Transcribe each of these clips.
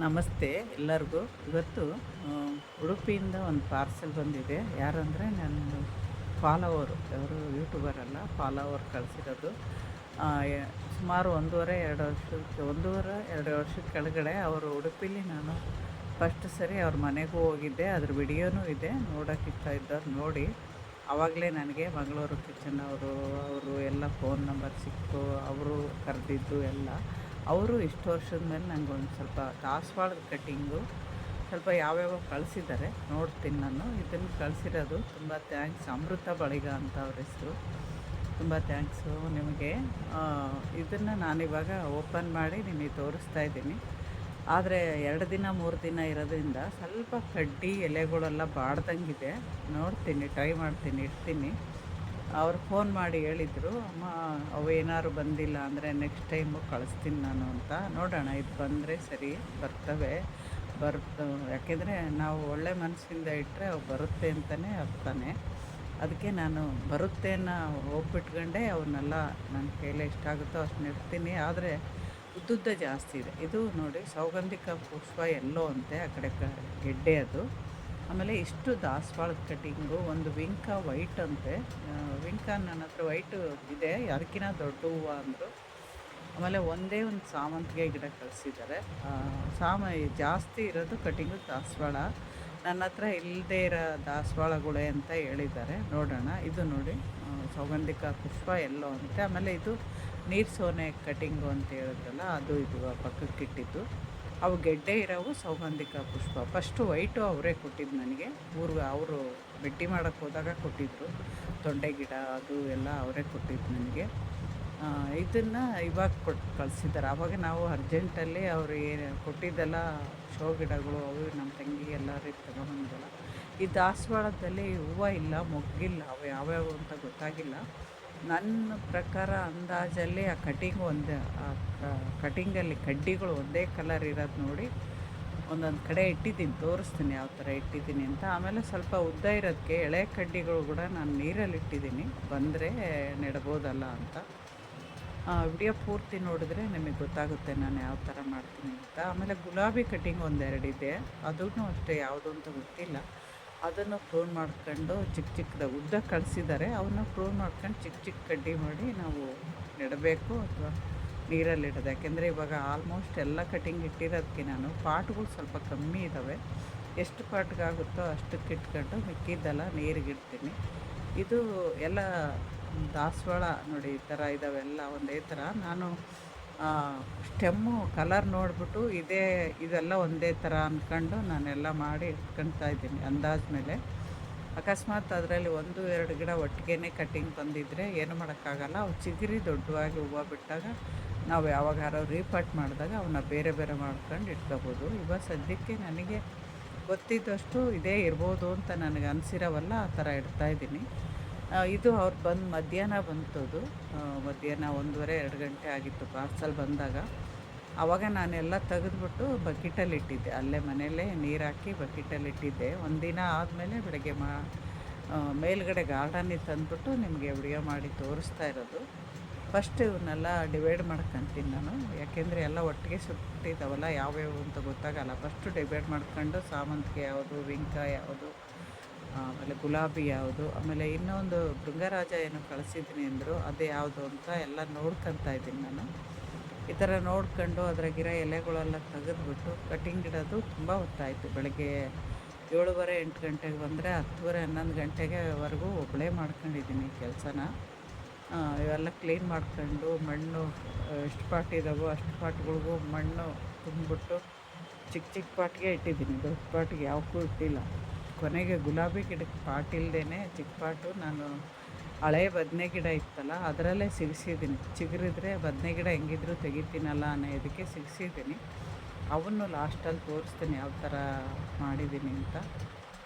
ನಮಸ್ತೆ ಎಲ್ಲರಿಗೂ. ಇವತ್ತು ಉಡುಪಿಯಿಂದ ಒಂದು ಪಾರ್ಸೆಲ್ ಬಂದಿದೆ. ಯಾರಂದರೆ ನನ್ನ ಫಾಲೋವರು ಅವರು ಯೂಟ್ಯೂಬರ್ ಅಲ್ಲ, ಫಾಲೋವರ್ ಕಳಿಸಿರೋದು. ಸುಮಾರು ಒಂದೂವರೆ, ಎರಡು ವರ್ಷಕ್ಕೆ, ಒಂದೂವರೆ, ಎರಡು ವರ್ಷದ ಕೆಳಗಡೆ ಅವರು ಉಡುಪಿಲಿ ನಾನು ಫಸ್ಟ್ ಸರಿ ಅವ್ರ ಮನೆಗೂ ಹೋಗಿದ್ದೆ. ಅದ್ರ ವಿಡಿಯೋನೂ ಇದೆ ನೋಡೋಕ್ಕಿತ್ತ ಇದ್ದವ್ರು ನೋಡಿ. ಆವಾಗಲೇ ನನಗೆ ಮಂಗಳೂರು ಕಿಚನ್ ಅವರು ಅವರು ಎಲ್ಲ ಫೋನ್ ನಂಬರ್ ಸಿಕ್ತು, ಅವರು ಕರೆದಿದ್ದು ಎಲ್ಲ. ಅವರು ಇಷ್ಟು ವರ್ಷದ ಮೇಲೆ ನನಗೆ ಒಂದು ಸ್ವಲ್ಪ ದಾಸವಾಳದ ಕಟ್ಟಿಂಗು ಸ್ವಲ್ಪ ಯಾವ್ಯಾವ ಕಳಿಸಿದ್ದಾರೆ, ನೋಡ್ತೀನಿ ನಾನು. ಇದನ್ನು ಕಳಿಸಿರೋದು ತುಂಬ ಥ್ಯಾಂಕ್ಸ್ ಅಮೃತ ಬಳಿಗ ಅಂತ ಅವ್ರ ಹೆಸರು. ತುಂಬ ಥ್ಯಾಂಕ್ಸು ನಿಮಗೆ. ಇದನ್ನು ನಾನಿವಾಗ ಓಪನ್ ಮಾಡಿ ನಿಮಗೆ ತೋರಿಸ್ತಾ ಇದ್ದೀನಿ. ಆದರೆ ಎರಡು ದಿನ, ಮೂರು ದಿನ ಇರೋದ್ರಿಂದ ಸ್ವಲ್ಪ ಕಡ್ಡಿ ಎಲೆಗಳೆಲ್ಲ ಬಾಡ್ದಂಗಿದೆ. ನೋಡ್ತೀನಿ, ಟ್ರೈ ಮಾಡ್ತೀನಿ, ಇಡ್ತೀನಿ. ಅವ್ರು ಫೋನ್ ಮಾಡಿ ಹೇಳಿದರು, ಅಮ್ಮ, ಅವು ಏನಾದ್ರು ಬಂದಿಲ್ಲ ಅಂದರೆ ನೆಕ್ಸ್ಟ್ ಟೈಮು ಕಳಿಸ್ತೀನಿ ನಾನು ಅಂತ. ನೋಡೋಣ, ಇದು ಬಂದರೆ ಸರಿ, ಬರ್ತವೆ. ಬರ್ತು ಯಾಕೆಂದರೆ ನಾವು ಒಳ್ಳೆ ಮನಸ್ಸಿಂದ ಇಟ್ಟರೆ ಅವು ಬರುತ್ತೆ ಅಂತಲೇ ಅರ್ಥನೇ. ಅದಕ್ಕೆ ನಾನು ಬರುತ್ತೆ ಅನ್ನೋ ಹೋಗ್ಬಿಟ್ಕೊಂಡೆ ಅವನ್ನೆಲ್ಲ ನನ್ನ ಕೈಲಿ ಎಷ್ಟಾಗುತ್ತೋ ಅಷ್ಟು ನೆಡ್ತೀನಿ. ಆದರೆ ಉದ್ದುದ್ದ ಜಾಸ್ತಿ ಇದೆ. ಇದು ನೋಡಿ ಸೌಗಂಧಿಕ ಪುಷ್ಪ ಎಲ್ಲೋ ಅಂತೆ, ಆ ಕಡೆ ಗೆಡ್ಡೆ ಅದು. ಆಮೇಲೆ ಇಷ್ಟು ದಾಸವಾಳದ ಕಟ್ಟಿಂಗು ಒಂದು ವಿಂಕ ವೈಟ್ ಅಂತೆ. ವಿಂಕ ನನ್ನ ಹತ್ರ ವೈಟು ಇದೆ ಅದಕ್ಕಿಂತ ದೊಡ್ಡ ಹೂವು ಅಂದರು. ಆಮೇಲೆ ಒಂದೇ ಒಂದು ಸಾಮಂತಿಗೆ ಗಿಡ ಕಳಿಸಿದ್ದಾರೆ. ಸಾಮ ಜಾಸ್ತಿ ಇರೋದು ಕಟ್ಟಿಂಗು ದಾಸವಾಳ ನನ್ನ ಹತ್ರ ಇಲ್ಲದೇ ಇರೋ ದಾಸವಾಳಗಳೇ ಅಂತ ಹೇಳಿದ್ದಾರೆ. ನೋಡೋಣ, ಇದು ನೋಡಿ. ಸೌಗಂಧಿಕ ಪುಷ್ಪ ಎಲ್ಲೋ ಅಂತೆ. ಆಮೇಲೆ ಇದು ನೀರು ಸೋನೆ ಕಟ್ಟಿಂಗು ಅಂತ ಹೇಳಿದ್ರಲ್ಲ, ಅದು ಇದು ಪಕ್ಕಕ್ಕೆ ಇಟ್ಟಿದ್ದು ಅವು ಗೆಡ್ಡೆ ಇರೋವು ಸೌಗಂಧಿಕ ಪುಷ್ಪ. ಫಸ್ಟು ವೈಟು ಅವರೇ ಕೊಟ್ಟಿದ್ದು ನನಗೆ. ಊರಿಗೆ ಅವರು ಭೇಟಿ ಮಾಡೋಕ್ಕೆ ಹೋದಾಗ ಕೊಟ್ಟಿದ್ದರು ತೊಂಡೆ ಗಿಡ ಅದು ಎಲ್ಲ ಅವರೇ ಕೊಟ್ಟಿದ್ದು ನನಗೆ. ಇದನ್ನು ಇವಾಗ ಕೊಟ್ಟು ಕಳಿಸಿದ್ದಾರೆ. ಆವಾಗ ನಾವು ಅರ್ಜೆಂಟಲ್ಲಿ ಅವರು ಏನು ಕೊಟ್ಟಿದ್ದೆಲ್ಲ ಶೋ ಗಿಡಗಳು ಅವು ನಮ್ಮ ತಂಗಿ ಎಲ್ಲರೂ ತಗೊಂಬಂದಲ್ಲ ಈ ದಾಸವಾಳದಲ್ಲಿ ಹೂವು ಇಲ್ಲ, ಮೊಗ್ಗಿಲ್ಲ, ಅವು ಯಾವ್ಯಾವು ಅಂತ ಗೊತ್ತಾಗಿಲ್ಲ. ನನ್ನ ಪ್ರಕಾರ ಅಂದಾಜಲ್ಲಿ ಆ ಕಟಿಂಗ್ ಒಂದು, ಆ ಕಟಿಂಗಲ್ಲಿ ಕಡ್ಡಿಗಳು ಒಂದೇ ಕಲರ್ ಇರೋದು ನೋಡಿ ಒಂದೊಂದು ಕಡೆ ಇಟ್ಟಿದ್ದೀನಿ, ತೋರಿಸ್ತೀನಿ ಯಾವ ಥರ ಇಟ್ಟಿದ್ದೀನಿ ಅಂತ. ಆಮೇಲೆ ಸ್ವಲ್ಪ ಉದ್ದ ಇರೋದಕ್ಕೆ ಎಳೆ ಕಡ್ಡಿಗಳು ಕೂಡ ನಾನು ನೀರಲ್ಲಿ ಇಟ್ಟಿದ್ದೀನಿ, ಬಂದರೆ ನೆಡ್ಬೋದಲ್ಲ ಅಂತ. ವಿಡಿಯೋ ಪೂರ್ತಿ ನೋಡಿದ್ರೆ ನಿಮಗೆ ಗೊತ್ತಾಗುತ್ತೆ ನಾನು ಯಾವ ಥರ ಮಾಡ್ತೀನಿ ಅಂತ. ಆಮೇಲೆ ಗುಲಾಬಿ ಕಟಿಂಗ್ ಒಂದೆರಡಿದೆ ಅದೂ ಅಷ್ಟೇ, ಯಾವುದು ಅಂತ ಗೊತ್ತಿಲ್ಲ. ಅದನ್ನು ಪ್ರೂನ್ ಮಾಡ್ಕೊಂಡು ಚಿಕ್ಕ ಚಿಕ್ಕದ ಉದ್ದ ಕಳಿಸಿದ್ದಾರೆ ಅವನ್ನ ಪ್ರೂನ್ ಮಾಡ್ಕೊಂಡು ಚಿಕ್ಕ ಚಿಕ್ಕ ಕಡ್ಡಿ ಮಾಡಿ ನಾವು ನೆಡಬೇಕು ಅಥವಾ ನೀರಲ್ಲಿ ಇಡೋದು. ಯಾಕೆಂದರೆ ಇವಾಗ ಆಲ್ಮೋಸ್ಟ್ ಎಲ್ಲ ಕಟಿಂಗ್ ಇಟ್ಟಿರೋದಕ್ಕೆ ನಾನು, ಪಾಟ್ಗಳು ಸ್ವಲ್ಪ ಕಮ್ಮಿ ಇದ್ದಾವೆ ಎಷ್ಟು ಪಾಟ್ಗಾಗುತ್ತೋ ಅಷ್ಟಕ್ಕೆ ಇಟ್ಕೊಂಡು ಮಿಕ್ಕಿದ್ದೆಲ್ಲ ನೀರಿಗೆ ಇಡ್ತೀನಿ. ಇದು ಎಲ್ಲ ದಾಸವಾಳ ನೋಡಿ ಈ ಥರ ಇದ್ದಾವೆಲ್ಲ ಒಂದೇ ಥರ. ನಾನು ಸ್ಟೆಮ್ಮು ಕಲರ್ ನೋಡಿಬಿಟ್ಟು ಇದೇ ಇದೆಲ್ಲ ಒಂದೇ ಥರ ಅಂದ್ಕೊಂಡು ನಾನೆಲ್ಲ ಮಾಡಿ ಇಟ್ಕೊಳ್ತಾ ಇದ್ದೀನಿ ಅಂದಾಜ್ ಮೇಲೆ. ಅಕಸ್ಮಾತ್ ಅದರಲ್ಲಿ ಒಂದು ಎರಡು ಗಿಡ ಒಟ್ಟಿಗೆ ಕಟ್ಟಿಂಗ್ ಬಂದಿದ್ದರೆ ಏನು ಮಾಡೋಕ್ಕಾಗಲ್ಲ. ಅವು ಚಿಗುರಿ ದೊಡ್ಡವಾಗಿ ಹೂವು ಬಿಟ್ಟಾಗ ನಾವು ಯಾವಾಗಾರ ರೀಪಾಟ್ ಮಾಡಿದಾಗ ಅವನ್ನ ಬೇರೆ ಬೇರೆ ಮಾಡ್ಕೊಂಡು ಇಟ್ಕೋಬೋದು. ಇವಾಗ ಸದ್ಯಕ್ಕೆ ನನಗೆ ಗೊತ್ತಿದ್ದಷ್ಟು ಇದೇ ಇರ್ಬೋದು ಅಂತ ನನಗೆ ಅನಿಸಿರೋವಲ್ಲ ಆ ಥರ ಇಡ್ತಾ ಇದ್ದೀನಿ. ಆ, ಇದು ಅವ್ರು ಬಂದು ಮಧ್ಯಾಹ್ನ ಬಂತದು. ಮಧ್ಯಾಹ್ನ ಒಂದೂವರೆ, ಎರಡು ಗಂಟೆ ಆಗಿತ್ತು ಪಾರ್ಸಲ್ ಬಂದಾಗ. ಆವಾಗ ನಾನೆಲ್ಲ ತೆಗೆದ್ಬಿಟ್ಟು ಬಕೆಟಲ್ಲಿ ಇಟ್ಟಿದ್ದೆ. ಅಲ್ಲೇ ಮನೆಯಲ್ಲೇ ನೀರು ಹಾಕಿ ಬಕೆಟಲ್ಲಿ ಇಟ್ಟಿದ್ದೆ. ಒಂದಿನ ಆದಮೇಲೆ ಬೆಳಗ್ಗೆ ಮಾ ಮೇಲ್ಗಡೆ ಗಾರ್ಡನಿಗೆ ತಂದುಬಿಟ್ಟು ನಿಮಗೆ ವಿಡಿಯೋ ಮಾಡಿ ತೋರಿಸ್ತಾ ಇರೋದು. ಫಸ್ಟ್ ಇವನ್ನೆಲ್ಲ ಡಿವೈಡ್ ಮಾಡ್ಕೊತೀನಿ ನಾನು. ಯಾಕೆಂದರೆ ಎಲ್ಲ ಒಟ್ಟಿಗೆ ಸುಟ್ಟಿದ್ದಾವಲ್ಲ ಯಾವ್ಯಾವು ಅಂತ ಗೊತ್ತಾಗಲ್ಲ. ಫಸ್ಟು ಡಿವೈಡ್ ಮಾಡ್ಕೊಂಡು ಸಾಮಂತಿಗೆ ಯಾವುದು ವಿಂಕ ಯಾವುದು ಆಮೇಲೆ ಗುಲಾಬಿ ಯಾವುದು, ಆಮೇಲೆ ಇನ್ನೊಂದು ಭೃಂಗರಾಜ ಏನು ಕಳಿಸಿದ್ದೀನಿ ಅಂದರು, ಅದು ಯಾವುದು ಅಂತ ಎಲ್ಲ ನೋಡ್ಕೊತಾ ಇದ್ದೀನಿ ನಾನು. ಈ ಥರ ನೋಡ್ಕೊಂಡು ಅದ್ರಾಗಿರೋ ಎಲೆಗಳೆಲ್ಲ ತೆಗೆದ್ಬಿಟ್ಟು ಕಟಿಂಗ್ ಇಡೋದು ತುಂಬ ಹೊತ್ತಾಯಿತು. ಬೆಳಗ್ಗೆ ಏಳುವರೆ ಎಂಟು ಗಂಟೆಗೆ ಬಂದರೆ ಹತ್ತುವರೆ ಹನ್ನೊಂದು ಗಂಟೆಗೆವರೆಗೂ ಒಬ್ಬಳೇ ಮಾಡ್ಕೊಂಡಿದ್ದೀನಿ ಕೆಲಸನ. ಇವೆಲ್ಲ ಕ್ಲೀನ್ ಮಾಡ್ಕೊಂಡು ಮಣ್ಣು ಎಷ್ಟು ಪಾಟ್ ಇದ್ದಾವೋ ಅಷ್ಟು ಪಾಟ್ಗಳಿಗೂ ಮಣ್ಣು ತುಂಬಿಬಿಟ್ಟು ಚಿಕ್ಕ ಚಿಕ್ಕ ಪಾಟ್ಗೆ ಇಟ್ಟಿದ್ದೀನಿ. ದೊಡ್ಡ ಪಾಟ್ಗೆ ಯಾವಕ್ಕೂ ಇಟ್ಟಿಲ್ಲ. ಕೊನೆಗೆ ಗುಲಾಬಿ ಗಿಡಕ್ಕೆ ಪಾಟ್ ಇಲ್ಲದೇ ಚಿಕ್ಕ ಪಾಟು, ನಾನು ಹಳೆ ಬದನೆ ಗಿಡ ಇತ್ತಲ್ಲ, ಅದರಲ್ಲೇ ಸಿಗಿಸಿದ್ದೀನಿ. ಚಿಗುರಿದ್ರೆ ಬದನೆ ಗಿಡ ಹೆಂಗಿದ್ರು ತೆಗಿತೀನಲ್ಲ ಅನ್ನೋ ಇದಕ್ಕೆ ಸಿಗಿಸಿದ್ದೀನಿ. ಅವನ್ನು ಲಾಸ್ಟಲ್ಲಿ ತೋರಿಸ್ತೀನಿ ಯಾವ ಥರ ಮಾಡಿದ್ದೀನಿ ಅಂತ.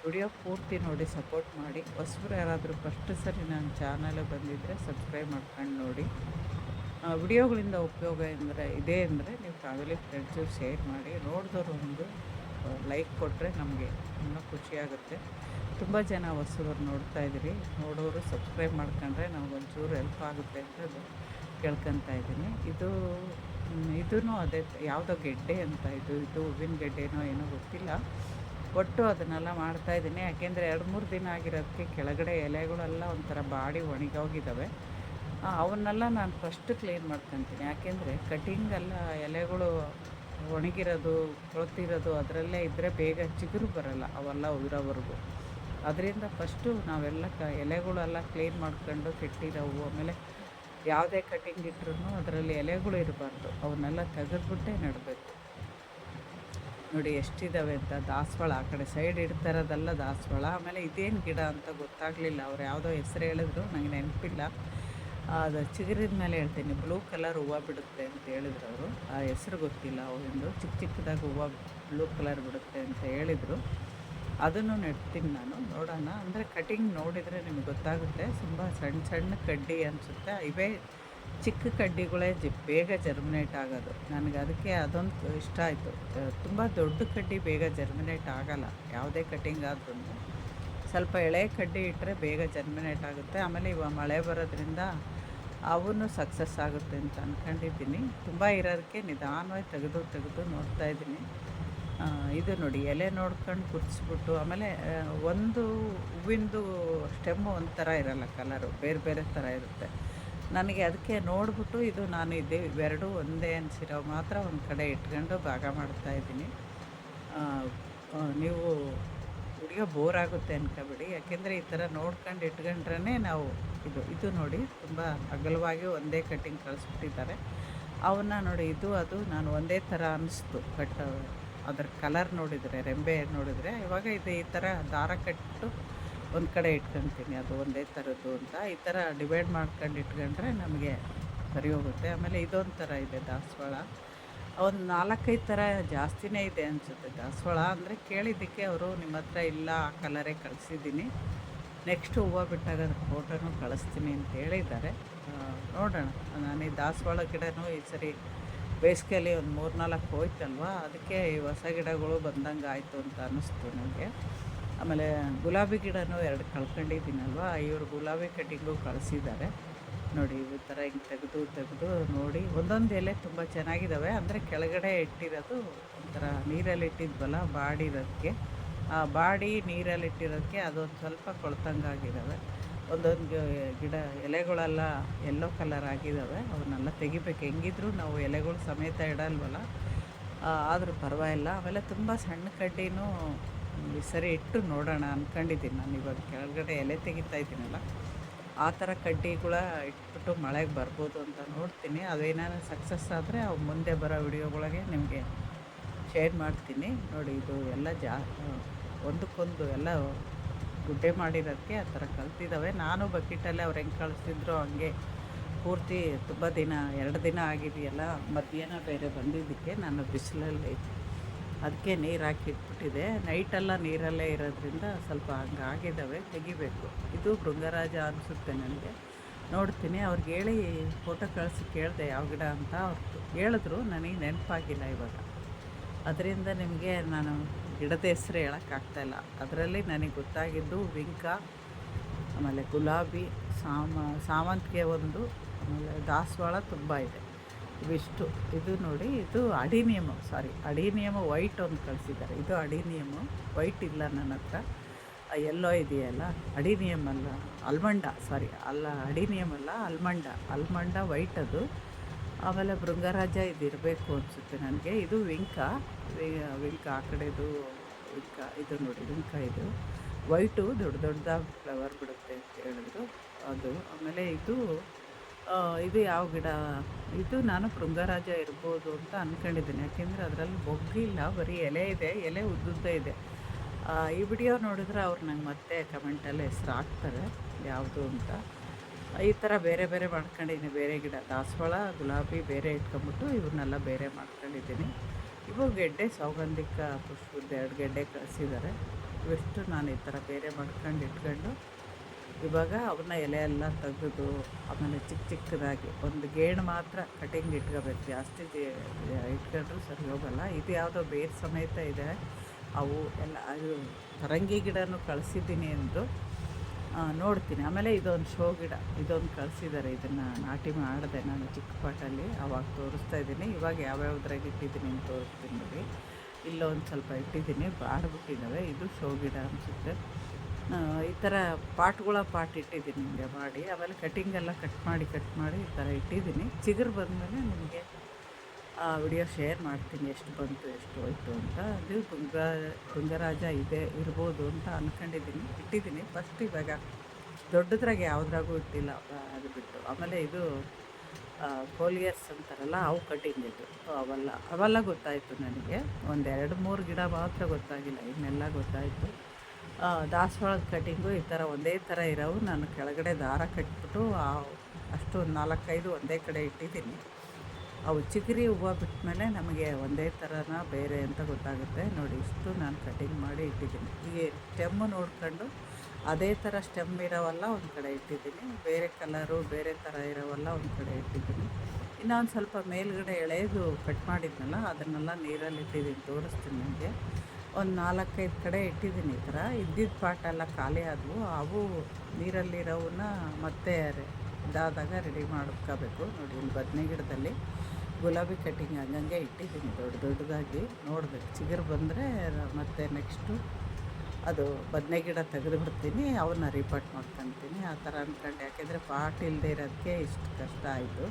ವಿಡಿಯೋ ಪೂರ್ತಿ ನೋಡಿ, ಸಪೋರ್ಟ್ ಮಾಡಿ. ಹೊಸಬ್ರು ಯಾರಾದರೂ ಫಸ್ಟ್ ಸರಿ ನನ್ನ ಚಾನಲ್ಗೆ ಬಂದಿದ್ದರೆ ಸಬ್ಸ್ಕ್ರೈಬ್ ಮಾಡ್ಕೊಂಡು ನೋಡಿ. ವಿಡಿಯೋಗಳಿಂದ ಉಪಯೋಗ ಎಂದರೆ, ಇದೆ ಅಂದರೆ ನೀವು ಫ್ಯಾಮಿಲಿ ಫ್ರೆಂಡ್ಸು ಶೇರ್ ಮಾಡಿ. ನೋಡಿದವರು ಒಂದು ಲೈಕ್ ಕೊಟ್ಟರೆ ನಮಗೆ ಇನ್ನೂ ಖುಷಿಯಾಗುತ್ತೆ. ತುಂಬ ಜನ ಹೊಸದವ್ರು ನೋಡ್ತಾ ಇದ್ದೀರಿ. ನೋಡೋರು ಸಬ್ಸ್ಕ್ರೈಬ್ ಮಾಡ್ಕೊಂಡ್ರೆ ನಮಗೊಂಚೂರು ಹೆಲ್ಪ್ ಆಗುತ್ತೆ ಅಂತ ಅದು ಕೇಳ್ಕೊತಾ ಇದ್ದೀನಿ. ಇದು ಇದೂ ಅದೇ ಯಾವುದೋ ಗೆಡ್ಡೆ ಅಂತ ಇದು ಇದು ಹೂವಿನ ಗೆಡ್ಡೆನೋ ಏನೋ ಗೊತ್ತಿಲ್ಲ. ಒಟ್ಟು ಅದನ್ನೆಲ್ಲ ಮಾಡ್ತಾಯಿದ್ದೀನಿ ಯಾಕೆಂದರೆ ಎರಡು ಮೂರು ದಿನ ಆಗಿರೋದಕ್ಕೆ ಕೆಳಗಡೆ ಎಲೆಗಳೆಲ್ಲ ಒಂಥರ ಬಾಡಿ ಒಣಗೋಗಿದ್ದಾವೆ ಅವನ್ನೆಲ್ಲ ನಾನು ಫಸ್ಟ್ ಕ್ಲೀನ್ ಮಾಡ್ಕೊತೀನಿ. ಯಾಕೆಂದರೆ ಕಟಿಂಗೆಲ್ಲ ಎಲೆಗಳು ಒಣಗಿರೋದು ಕೊಳ್ತಿರೋದು ಅದರಲ್ಲೇ ಇದ್ದರೆ ಬೇಗ ಚಿಗುರು ಬರಲ್ಲ ಅವೆಲ್ಲ ಉದುರೋವರೆಗೂ. ಅದರಿಂದ ಫಸ್ಟು ನಾವೆಲ್ಲ ಕ, ಎಲೆಗಳೆಲ್ಲ ಕ್ಲೀನ್ ಮಾಡ್ಕೊಂಡು ಕೆಟ್ಟಿರೋವು, ಆಮೇಲೆ ಯಾವುದೇ ಕಟಿಂಗ್ ಇಟ್ರೂ ಅದರಲ್ಲಿ ಎಲೆಗಳು ಇರಬಾರ್ದು. ಅವನ್ನೆಲ್ಲ ತೆಗೆದ್ಬಿಟ್ಟೇ ನೆಡಬೇಕು. ನೋಡಿ ಎಷ್ಟಿದ್ದಾವೆ ಅಂತ, ದಾಸವಾಳ ಆ ಕಡೆ ಸೈಡ್ ಇಡ್ತಾರದೆಲ್ಲ ದಾಸವಾಳ, ಆಮೇಲೆ ಇದೇನು ಗಿಡ ಅಂತ ಗೊತ್ತಾಗಲಿಲ್ಲ. ಅವ್ರು ಯಾವುದೋ ಹೆಸರು ಹೇಳಿದ್ರು ನನಗೆ ನೆನಪಿಲ್ಲ. ಅದು ಚಿಗುರಿದ ಮೇಲೆ ಹೇಳ್ತೀನಿ ಬ್ಲೂ ಕಲರ್ ಹೂವು ಬಿಡುತ್ತೆ ಅಂತ ಹೇಳಿದ್ರು ಅವರು. ಆ ಹೆಸರು ಗೊತ್ತಿಲ್ಲ ಅವಿಂದು ಚಿಕ್ಕ ಚಿಕ್ಕದಾಗಿ ಹೂವು ಬ್ಲೂ ಕಲರ್ ಬಿಡುತ್ತೆ ಅಂತ ಹೇಳಿದರು. ಅದನ್ನು ನೆಡ್ತೀನಿ ನಾನು, ನೋಡೋಣ. ಅಂದರೆ ಕಟಿಂಗ್ ನೋಡಿದರೆ ನಿಮಗೆ ಗೊತ್ತಾಗುತ್ತೆ. ತುಂಬ ಸಣ್ಣ ಸಣ್ಣ ಕಡ್ಡಿ ಅನಿಸುತ್ತೆ. ಇವೇ ಚಿಕ್ಕ ಕಡ್ಡಿಗಳೇ ಜಿ ಬೇಗ ಜರ್ಮಿನೇಟ್ ಆಗೋದು. ನನಗೆ ಅದಕ್ಕೆ ಅದೊಂದು ಇಷ್ಟ ಆಯಿತು. ತುಂಬ ದೊಡ್ಡ ಕಡ್ಡಿ ಬೇಗ ಜರ್ಮಿನೇಟ್ ಆಗಲ್ಲ. ಯಾವುದೇ ಕಟಿಂಗ್ ಆದ್ರೂ ಸ್ವಲ್ಪ ಎಳೆ ಕಡ್ಡಿ ಇಟ್ಟರೆ ಬೇಗ ಜರ್ಮಿನೇಟ್ ಆಗುತ್ತೆ. ಆಮೇಲೆ ಇವಾಗ ಮಳೆ ಬರೋದ್ರಿಂದ ಅವನು ಸಕ್ಸಸ್ ಆಗುತ್ತೆ ಅಂತ ಅಂದ್ಕೊಂಡಿದ್ದೀನಿ ತುಂಬ ಇರೋದಕ್ಕೆ ನಿಧಾನವಾಗಿ ತೆಗೆದು ತೆಗೆದು ನೋಡ್ತಾ ಇದ್ದೀನಿ. ಇದು ನೋಡಿ, ಎಲೆ ನೋಡ್ಕೊಂಡು ಕುದಿಸ್ಬಿಟ್ಟು ಆಮೇಲೆ ಒಂದು ಹೂವಿಂದು ಸ್ಟೆಮ್ಮು ಒಂಥರ ಇರಲ್ಲ ಕಲರು ಬೇರೆ ಬೇರೆ ಥರ ಇರುತ್ತೆ. ನನಗೆ ಅದಕ್ಕೆ ನೋಡಿಬಿಟ್ಟು ಇದು ನಾನು ಇದೇ ಇವೆರಡೂ ಒಂದೇ ಅನಿಸಿರೋ ಮಾತ್ರ ಒಂದು ಕಡೆ ಇಟ್ಕೊಂಡು ಭಾಗ ಮಾಡ್ತಾಯಿದ್ದೀನಿ ನೀವು ವಿಡಿಯೋ ಬೋರ್ ಆಗುತ್ತೆ ಅನ್ಕೋಬೇಡಿ. ಯಾಕೆಂದರೆ ಈ ಥರ ನೋಡ್ಕೊಂಡು ಇಟ್ಕೊಂಡ್ರೇ ನಾವು ಇದು ಇದು ನೋಡಿ ತುಂಬ ಅಗಲವಾಗಿ ಒಂದೇ ಕಟ್ಟಿಂಗ್ ಕಳಿಸ್ಬಿಟ್ಟಿದ್ದಾರೆ. ಅವನ್ನ ನೋಡಿ ಇದು, ಅದು, ನಾನು ಒಂದೇ ಥರ ಅನ್ನಿಸ್ತು ಬಟ್ ಅದರ ಕಲರ್ ನೋಡಿದರೆ, ರೆಂಬೆ ನೋಡಿದರೆ, ಇವಾಗ ಇದು ಈ ಥರ ದಾರ ಕಟ್ಟು ಒಂದು ಕಡೆ ಇಟ್ಕೊತೀನಿ. ಅದು ಒಂದೇ ಥರದ್ದು ಅಂತ. ಈ ಥರ ಡಿವೈಡ್ ಮಾಡ್ಕೊಂಡು ಇಟ್ಕೊಂಡ್ರೆ ನಮಗೆ ಸರಿ ಹೋಗುತ್ತೆ. ಆಮೇಲೆ ಇದೊಂದು ಥರ ಇದೆ ದಾಸವಾಳ. ಒಂದು ನಾಲ್ಕೈದು ಥರ ಜಾಸ್ತಿನೇ ಇದೆ ಅನಿಸುತ್ತೆ. ದಾಸವಾಳ ಅಂದರೆ ಕೇಳಿದ್ದಕ್ಕೆ ಅವರು ನಿಮ್ಮ ಹತ್ರ ಇಲ್ಲ, ಆ ಕಲರೇ ಕಳಿಸಿದ್ದೀನಿ. ನೆಕ್ಸ್ಟ್ ಹೂವು ಬಿಟ್ಟಾಗ ಅದ್ರ ಫೋಟೋನು ಕಳಿಸ್ತೀನಿ ಅಂತ ಹೇಳಿದ್ದಾರೆ. ನೋಡೋಣ. ನಾನು ಈ ದಾಸವಾಳ ಗಿಡನೂ ಈ ಸರಿ ಬೇಸಿಗೆಯಲ್ಲಿ ಒಂದು ಮೂರು ನಾಲ್ಕು ಹೋಯ್ತಲ್ವ? ಅದಕ್ಕೆ ಈ ಹೊಸ ಗಿಡಗಳು ಬಂದಂಗೆ ಆಯಿತು ಅಂತ ಅನ್ನಿಸ್ತು ನನಗೆ. ಆಮೇಲೆ ಗುಲಾಬಿ ಗಿಡನೂ ಎರಡು ಕಳ್ಕೊಂಡಿದ್ದೀನಲ್ವ? ಇವರು ಗುಲಾಬಿ ಕಟ್ಟಿಂಗು ಕಳಿಸಿದ್ದಾರೆ. ನೋಡಿ, ಈ ಥರ ಹಿಂಗೆ ತೆಗೆದು ತೆಗೆದು ನೋಡಿ, ಒಂದೊಂದು ಎಲೆ ತುಂಬ ಚೆನ್ನಾಗಿದ್ದಾವೆ ಅಂದರೆ ಕೆಳಗಡೆ ಇಟ್ಟಿರೋದು ಒಂಥರ ನೀರಲ್ಲಿ ಇಟ್ಟಿದ್ವಲ್ಲ ಬಾಡಿರೋದಕ್ಕೆ ಆ ಬಾಡಿ ನೀರಲ್ಲಿ ಇಟ್ಟಿರೋದಕ್ಕೆ ಅದೊಂದು ಸ್ವಲ್ಪ ಕೊಳ್ತಂಗಾಗಿದ್ದಾವೆ ಒಂದೊಂದು ಗಿಡ, ಎಲೆಗಳೆಲ್ಲ ಎಲ್ಲೋ ಕಲರ್ ಆಗಿದ್ದಾವೆ ಅವನ್ನೆಲ್ಲ ತೆಗಿಬೇಕು. ಹೆಂಗಿದ್ರು ನಾವು ಎಲೆಗಳು ಸಮೇತ ಇಡಲ್ವಲ್ಲ. ಆದರೂ ಪರವಾಗಿಲ್ಲ. ಆಮೇಲೆ ತುಂಬ ಸಣ್ಣ ಕಡ್ಡಿನೂ ಸರಿ ಇಟ್ಟು ನೋಡೋಣ ಅಂದ್ಕೊಂಡಿದ್ದೀನಿ ನಾನು ಇವಾಗ. ಕೆಳಗಡೆ ಎಲೆ ತೆಗಿತಾ ಇದ್ದೀನಲ್ಲ. ಆ ಥರ ಕಡ್ಡಿಗಳ ಇಟ್ಬಿಟ್ಟು ಮಳೆಗೆ ಬರ್ಬೋದು ಅಂತ ನೋಡ್ತೀನಿ. ಅದೇನಾದ್ರು ಸಕ್ಸಸ್ ಆದರೆ ಅವು ಮುಂದೆ ಬರೋ ವಿಡಿಯೋಗಳಿಗೆ ನಿಮಗೆ ಶೇರ್ ಮಾಡ್ತೀನಿ. ನೋಡಿ, ಇದು ಎಲ್ಲ ಜಾ, ಒಂದಕ್ಕೊಂದು ಎಲ್ಲ ಗುಡ್ಡೆ ಮಾಡಿರೋದಕ್ಕೆ ಆ ಥರ ಕಲ್ತಿದ್ದಾವೆ. ನಾನು ಬಕೆಟಲ್ಲಿ ಅವ್ರು ಹೆಂಗೆ ಕಳಿಸ್ತಿದ್ರು ಹಂಗೆ ಪೂರ್ತಿ ತುಂಬ ದಿನ, ಎರಡು ದಿನ ಆಗಿದೆಯಲ್ಲ, ಮಧ್ಯಾಹ್ನ ಬೇರೆ ಬಂದಿದ್ದಕ್ಕೆ ನಾನು ಬಿಸಿಲಲ್ಲಿ ಅದಕ್ಕೆ ನೀರು ಹಾಕಿ ಇಟ್ಬಿಟ್ಟಿದೆ ನೈಟೆಲ್ಲ ನೀರಲ್ಲೇ ಇರೋದ್ರಿಂದ ಸ್ವಲ್ಪ ಹಂಗೆ ಆಗಿದ್ದಾವೆ ತೆಗಿಬೇಕು. ಇದು ಭೃಂಗರಾಜ ಅನಿಸುತ್ತೆ ನನಗೆ. ನೋಡ್ತೀನಿ, ಅವ್ರಿಗೆ ಹೇಳಿ ಫೋಟೋ ಕಳಿಸಿ ಕೇಳಿದೆ ಯಾವ ಗಿಡ ಅಂತ. ಅವ್ರು ಹೇಳಿದ್ರು, ನನಗೆ ನೆನಪಾಗಿಲ್ಲ ಇವಾಗ. ಅದರಿಂದ ನಿಮಗೆ ನಾನು ಗಿಡದ ಹೆಸರು ಹೇಳೋಕ್ಕಾಗ್ತಾಯಿಲ್ಲ ಅದರಲ್ಲಿ ನನಗೆ ಗೊತ್ತಾಗಿದ್ದು ವಿಂಕ, ಆಮೇಲೆ ಗುಲಾಬಿ, ಸಾಮ, ಸಾವಂತಿಗೆ ಒಂದು, ಆಮೇಲೆ ದಾಸವಾಳ ತುಂಬ ಇದೆ. ಇವಿಷ್ಟು. ಇದು ನೋಡಿ, ಇದು ಅಡಿನಿಯಮ್ ಸಾರಿ ಅಡಿನಿಯಮು ವೈಟ್ ಒಂದು ಕಳಿಸಿದ್ದಾರೆ. ಇದು ಅಡಿನಿಯಮು ವೈಟ್ ಇಲ್ಲ ನನ್ನ ಹತ್ರ. ಎಲ್ಲೋ? ಇದೆಯಲ್ಲ ಅಡಿನಿಯಮ್ ಅಲ್ಲ, ಅಲ್ಮಂಡ ಸಾರಿ ಅಲ್ಲ ಅಡಿನಿಯಮ್ ಅಲ್ಲ, ಅಲ್ಮಂಡ. ಅಲ್ಮಂಡ ವೈಟ್ ಅದು. ಆಮೇಲೆ ಭೃಂಗರಾಜ ಇದು ಇರಬೇಕು ಅನಿಸುತ್ತೆ ನನಗೆ. ಇದು ವಿಂಕ ವಿಂಕ ಆ ಕಡೆದು ವಿಂಕ, ಇದು ನೋಡಿ, ವಿಂಕ ಇದು. ವೈಟು ದೊಡ್ಡ ದೊಡ್ಡದಾಗಿ ಫ್ಲವರ್ ಬಿಡುತ್ತೆ ಅಂತ ಹೇಳಿದ್ರು. ಅದು, ಆಮೇಲೆ ಇದು ಇದು ಯಾವ ಗಿಡ? ಇದು ನಾನು ಶೃಂಗರಾಜ ಇರ್ಬೋದು ಅಂತ ಅಂದ್ಕೊಂಡಿದ್ದೀನಿ ಯಾಕೆಂದರೆ ಅದರಲ್ಲಿ ಬೊಗ್ಗಿಲ್ಲ ಬರೀ ಎಲೆ ಇದೆ, ಎಲೆ ಉದ್ದುದ್ದ ಇದೆ. ಈ ವಿಡಿಯೋ ನೋಡಿದ್ರೆ ಅವ್ರು ನಂಗೆ ಮತ್ತೆ ಕಮೆಂಟಲ್ಲಿ ಹೆಸರು ಹಾಕ್ತಾರೆ, ಯಾವುದು ಅಂತ. ಈ ಥರ ಬೇರೆ ಬೇರೆ ಮಾಡ್ಕೊಂಡಿದ್ದೀನಿ. ಬೇರೆ ಗಿಡ, ದಾಸವಾಳ, ಗುಲಾಬಿ, ಬೇರೆ ಇಟ್ಕೊಂಬಿಟ್ಟು ಇವನ್ನೆಲ್ಲ ಬೇರೆ ಮಾಡ್ಕೊಂಡಿದ್ದೀನಿ. ಇವು ಗೆಡ್ಡೆ ಸೌಗಂಧಿಕ ಪುಷ್ಪದ ಎರಡು ಗೆಡ್ಡೆ ಕಳಿಸಿದ್ದಾರೆ. ಇವೆಷ್ಟು ನಾನು ಈ ಥರ ಬೇರೆ ಮಾಡ್ಕೊಂಡು ಇಟ್ಕೊಂಡು ಇವಾಗ ಅವನ್ನ ಎಲೆ ತೆಗೆದು ಆಮೇಲೆ ಚಿಕ್ಕ ಚಿಕ್ಕದಾಗಿ ಒಂದು ಗೇಣು ಮಾತ್ರ ಕಟಿಂಗ್ ಇಟ್ಕೋಬೇಕು. ಜಾಸ್ತಿ ಇಟ್ಕೊಂಡ್ರು ಸರಿ ಹೋಗಲ್ಲ. ಇದು ಯಾವುದೋ ಬೇರೆ ಸಮೇತ ಇದೆ. ಅವು ಎಲ್ಲ, ಅದು ಪರಂಗಿ ಗಿಡನೂ ಕಳಿಸಿದ್ದೀನಿ ಅಂದರು. ನೋಡ್ತೀನಿ. ಆಮೇಲೆ ಇದೊಂದು ಶೋ ಗಿಡ, ಇದೊಂದು ಕಳಿಸಿದ್ದಾರೆ. ಇದನ್ನು ನಾಟಿ ಮಾಡಿದೆ ನಾನು ಚಿಕ್ಕ ಪಾಟಲ್ಲಿ. ಅವಾಗ ತೋರಿಸ್ತಾ ಇದ್ದೀನಿ. ಇವಾಗ ಯಾವ್ಯಾವ್ದ್ರಾಗ ಇಟ್ಟಿದ್ದೀನಿ ಅಂತ ತೋರಿಸ್ತೀನಿ ನೋಡಿ. ಇಲ್ಲೊಂದು ಸ್ವಲ್ಪ ಇಟ್ಟಿದ್ದೀನಿ. ಬಾಡ್ಬಿಟ್ಟಿದ್ದಾವೆ. ಇದು ಶೋ ಗಿಡ ಅನಿಸುತ್ತೆ. ಈ ಥರ ಪಾಟ್ಗಳ ಪಾಟ್ ಇಟ್ಟಿದ್ದೀನಿ ನಿಮಗೆ ಮಾಡಿ. ಆಮೇಲೆ ಕಟಿಂಗೆಲ್ಲ ಕಟ್ ಮಾಡಿ ಕಟ್ ಮಾಡಿ ಈ ಥರ ಇಟ್ಟಿದ್ದೀನಿ. ಚಿಗುರು ಬಂದಮೇಲೆ ನಿಮಗೆ ಆ ವಿಡಿಯೋ ಶೇರ್ ಮಾಡ್ತೀನಿ, ಎಷ್ಟು ಬಂತು, ಎಷ್ಟು ಹೋಯ್ತು ಅಂತ. ಅದು ತುಂಗ, ತುಂಗರಾಜ ಇದೆ, ಇರ್ಬೋದು ಅಂತ ಅಂದ್ಕೊಂಡಿದ್ದೀನಿ ಇಟ್ಟಿದ್ದೀನಿ. ಫಸ್ಟ್ ಇವಾಗ ದೊಡ್ಡದ್ರಾಗ ಯಾವುದ್ರಾಗೂ ಇಟ್ಟಿಲ್ಲ ಅದು ಬಿಟ್ಟು. ಆಮೇಲೆ ಇದು ಕೋಲಿಯರ್ಸ್ ಅಂತಾರಲ್ಲ, ಅವು ಕಟಿಂಗ್ ಇದು. ಅವೆಲ್ಲ ಅವೆಲ್ಲ ಗೊತ್ತಾಯಿತು ನನಗೆ. ಒಂದು ಎರಡು ಮೂರು ಗಿಡ ಮಾತ್ರ ಗೊತ್ತಾಗಿಲ್ಲ, ಇನ್ನೆಲ್ಲ ಗೊತ್ತಾಯಿತು. ದಾಸವಾಳದ ಕಟ್ಟಿಂಗು ಈ ಥರ ಒಂದೇ ಥರ ಇರೋವು. ನಾನು ಕೆಳಗಡೆ ದಾರ ಕಟ್ಬಿಟ್ಟು ಅಷ್ಟು ನಾಲ್ಕೈದು ಒಂದೇ ಕಡೆ ಇಟ್ಟಿದ್ದೀನಿ. ಅವು ಚಿಗುರಿ ಹೂವು ಬಿಟ್ಮೇಲೆ ನಮಗೆ ಒಂದೇ ಥರನ ಬೇರೆ ಅಂತ ಗೊತ್ತಾಗುತ್ತೆ. ನೋಡಿ, ಇಷ್ಟು ನಾನು ಕಟಿಂಗ್ ಮಾಡಿ ಇಟ್ಟಿದ್ದೀನಿ. ಈ ಸ್ಟೆಮ್ ನೋಡ್ಕೊಂಡು ಅದೇ ಥರ ಸ್ಟೆಮ್ ಇರೋವಲ್ಲ ಒಂದು ಕಡೆ ಇಟ್ಟಿದ್ದೀನಿ. ಬೇರೆ ಕಲರು, ಬೇರೆ ಥರ ಇರೋವಲ್ಲ ಒಂದು ಕಡೆ ಇಟ್ಟಿದ್ದೀನಿ. ಇನ್ನೊಂದು ಸ್ವಲ್ಪ ಮೇಲ್ಗಡೆ ಎಳೆದು ಕಟ್ ಮಾಡಿದ್ನಲ್ಲ, ಅದನ್ನೆಲ್ಲ ನೀರಲ್ಲಿ ಇಟ್ಟಿದ್ದೀನಿ ತೋರಿಸ್ತೀನಿ ನಿಮಗೆ. ಒಂದು ನಾಲ್ಕೈದು ಕಡೆ ಇಟ್ಟಿದ್ದೀನಿ ಈ ಥರ. ಇದ್ದಿದ್ದ ಪಾಟ್ ಎಲ್ಲ ಖಾಲಿ ಆದವು. ಅವು ನೀರಲ್ಲಿರೋವನ್ನ ಮತ್ತೆ ಇದಾದಾಗ ರೆಡಿ ಮಾಡ್ಕೋಬೇಕು. ನೋಡಿ ಇಲ್ಲಿ ಬದನೆ ಗಿಡದಲ್ಲಿ ಗುಲಾಬಿ ಕಟ್ಟಿಂಗ್ ಹಂಗಂಗೆ ಇಟ್ಟಿದ್ದೀನಿ ದೊಡ್ಡ ದೊಡ್ಡದಾಗಿ. ನೋಡ್ಬೇಕು. ಚಿಗುರು ಬಂದರೆ ಮತ್ತೆ ನೆಕ್ಸ್ಟು ಅದು ಬದನೆ ಗಿಡ ತೆಗೆದುಬಿಡ್ತೀನಿ ಅವನ್ನ ರಿಪಾಟ್ ಮಾಡ್ಕೊತೀನಿ. ಆ ಥರ ಅಂದ್ಕೊಂಡು ಯಾಕೆಂದರೆ ಪಾಟ್ ಇಲ್ಲದೆ ಇರೋದಕ್ಕೆ ಇಷ್ಟು ಕಷ್ಟ ಆಯಿತು.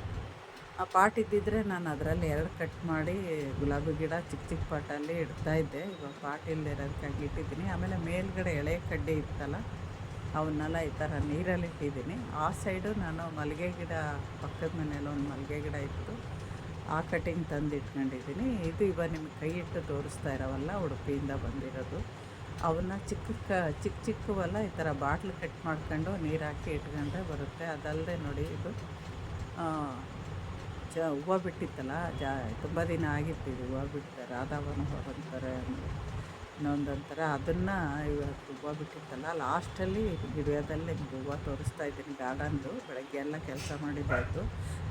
ಆ ಪಾಟ್ ಇದ್ದಿದ್ರೆ ನಾನು ಅದರಲ್ಲಿ ಎರಡು ಕಟ್ ಮಾಡಿ ಗುಲಾಬಿ ಗಿಡ ಚಿಕ್ಕ ಚಿಕ್ಕ ಪಾಟಲ್ಲಿ ಇಡ್ತಾ ಇದ್ದೆ. ಇವಾಗ ಪಾಟ್ ಇಲ್ಲದೆ ಇರೋದಕ್ಕಾಗಿ ಇಟ್ಟಿದ್ದೀನಿ. ಆಮೇಲೆ ಮೇಲ್ಗಡೆ ಎಳೆ ಕಡ್ಡಿ ಇತ್ತಲ್ಲ, ಅವನ್ನೆಲ್ಲ ಈ ಥರ ನೀರಲ್ಲಿ ಇಟ್ಟಿದ್ದೀನಿ. ಆ ಸೈಡು ನಾನು ಮಲ್ಲಿಗೆ ಗಿಡ, ಪಕ್ಕದ ಮನೇಲಿ ಒಂದು ಮಲ್ಲಿಗೆ ಗಿಡ ಇತ್ತು. ಆ ಕಟಿಂಗ್ ತಂದು ಇಟ್ಕೊಂಡಿದ್ದೀನಿ ಇದು ಇವಾಗ ನಿಮ್ಗೆ ಕೈ ಇಟ್ಟು ತೋರಿಸ್ತಾ ಇರೋವಲ್ಲ, ಉಡುಪಿಯಿಂದ ಬಂದಿರೋದು. ಅವನ್ನ ಚಿಕ್ಕ ಚಿಕ್ಕ ಚಿಕ್ಕವಲ್ಲ, ಈ ಥರ ಬಾಟ್ಲು ಕಟ್ ಮಾಡ್ಕೊಂಡು ನೀರು ಹಾಕಿ ಇಟ್ಕೊಂಡ್ರೆ ಬರುತ್ತೆ. ಅದಲ್ಲದೆ ನೋಡಿ ಇದು ಜ ಹೂವು ಬಿಟ್ಟಿತ್ತಲ್ಲ, ಜಾ ತುಂಬ ದಿನ ಆಗಿತ್ತು ಇದು ಹೂವು ಬಿಟ್ಟು ರಾಧಾವನ ಹೂವು ಅಂತಾರೆ ಇನ್ನೊಂದು ಅಂತಾರೆ ಅದನ್ನು ಇವತ್ತು ಹೂವು ಬಿಟ್ಟಿತ್ತಲ್ಲ, ಲಾಸ್ಟಲ್ಲಿ ಗಿಡದಲ್ಲಿ ಹೂವು ತೋರಿಸ್ತಾ ಇದ್ದೀನಿ, ಗಾರ್ಡನ್ದು, ಬೆಳಗ್ಗೆ ಎಲ್ಲ ಕೆಲಸ ಮಾಡಿದ್ದಾಯಿತು.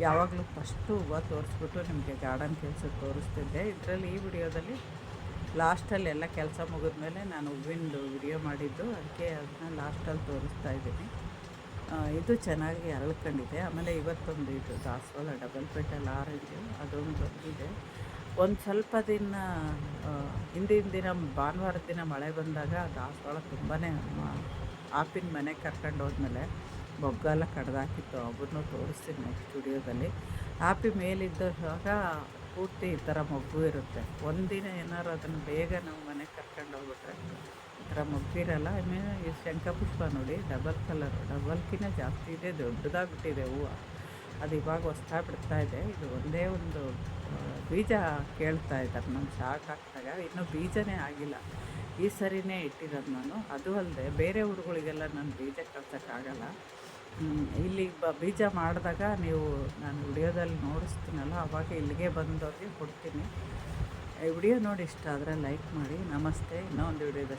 ಯಾವಾಗಲೂ ಫಸ್ಟು ಹೂವು ತೋರಿಸ್ಬಿಟ್ಟು ನಿಮಗೆ ಗಾರ್ಡನ್ ಕೆಲಸ ತೋರಿಸ್ತಿದ್ದೆ. ಇದರಲ್ಲಿ ಈ ವಿಡಿಯೋದಲ್ಲಿ ಲಾಸ್ಟಲ್ಲಿ ಎಲ್ಲ ಕೆಲಸ ಮುಗಿದ್ಮೇಲೆ ನಾನು ಹೂವಿಂದು ವಿಡಿಯೋ ಮಾಡಿದ್ದು, ಅದಕ್ಕೆ ಅದನ್ನ ಲಾಸ್ಟಲ್ಲಿ ತೋರಿಸ್ತಾ ಇದ್ದೀನಿ. ಇದು ಚೆನ್ನಾಗಿ ಅರಳ್ಕೊಂಡಿದೆ ಆಮೇಲೆ ಇವತ್ತೊಂದು ಇದು ದಾಸವಾಳ ಡಬಲ್ ಪೆಟಲ್ ಆರೆಂಜು ಅದೊಂದು ಇದೆ. ಒಂದು ಸ್ವಲ್ಪ ದಿನ ಹಿಂದಿನ ದಿನ ಭಾನುವಾರದ ದಿನ ಮಳೆ ಬಂದಾಗ ದಾಸವಾಳ ತುಂಬಾ ಆಪಿನ ಮನೆಗೆ ಕರ್ಕೊಂಡು ಹೋದ್ಮೇಲೆ ಬೊಗ್ಗಲ್ಲ ಕಡ್ದಾಕಿತ್ತು. ಅವನ್ನೂ ತೋರಿಸ್ತೀನಿ ನೆಕ್ಸ್ಟ್ ಸ್ಟುಡಿಯೋದಲ್ಲಿ. ಆಪಿ ಮೇಲಿದ್ದಾಗ ಪೂರ್ತಿ ಈ ಥರ ಮೊಗ್ಗು ಇರುತ್ತೆ. ಒಂದಿನ ಏನಾದ್ರು ಅದನ್ನು ಬೇಗ ನಾವು ಮನೆಗೆ ಕರ್ಕೊಂಡು ಹೋಗ್ಬಿಟ್ರೆ. ಈ ಥರ ಮೊಗ್ಗಿರಲ್ಲ ಆಮೇಲೆ ಈ ಶಂಖಪುಷ್ಪ ನೋಡಿ, ಡಬಲ್ ಕಲರ್, ಡಬಲ್ಕಿನ್ನ ಜಾಸ್ತಿ ಇದೆ, ದೊಡ್ಡದಾಗ್ಬಿಟ್ಟಿದೆ ಹೂವು. ಅದು ಇವಾಗ ಹೊಸ್ತಾ ಬಿಡ್ತಾ ಇದೆ. ಇದು ಒಂದೇ ಒಂದು ಬೀಜ ಕೇಳ್ತಾ ಇದ್ದಾರೆ ನಾನು ಶಾಕ್ ಹಾಕಿದಾಗ ಇನ್ನೂ ಬೀಜನೇ ಆಗಿಲ್ಲ. ಈ ಸರಿನೇ ಇಟ್ಟಿರೋದು ನಾನು. ಅದು ಅಲ್ಲದೆ ಬೇರೆ ಊರುಗಳಿಗೆಲ್ಲ ನಾನು ಬೀಜ ಕಳ್ಸೋಕ್ಕಾಗಲ್ಲ. ಇಲ್ಲಿ ಬ, ಬೀಜ ಮಾಡಿದಾಗ ನೀವು, ನಾನು ವಿಡಿಯೋದಲ್ಲಿ ನೋಡಿಸ್ತೀನಲ್ಲ, ಅವಾಗ ಇಲ್ಲಿಗೆ ಬಂದವ್ರಿಗೆ ಕೊಡ್ತೀನಿ. ವಿಡಿಯೋ ನೋಡಿ ಇಷ್ಟ ಆದರೆ ಲೈಕ್ ಮಾಡಿ. ನಮಸ್ತೆ. ಇನ್ನೊಂದು ವಿಡಿಯೋ ವಿಡಿಯೋದ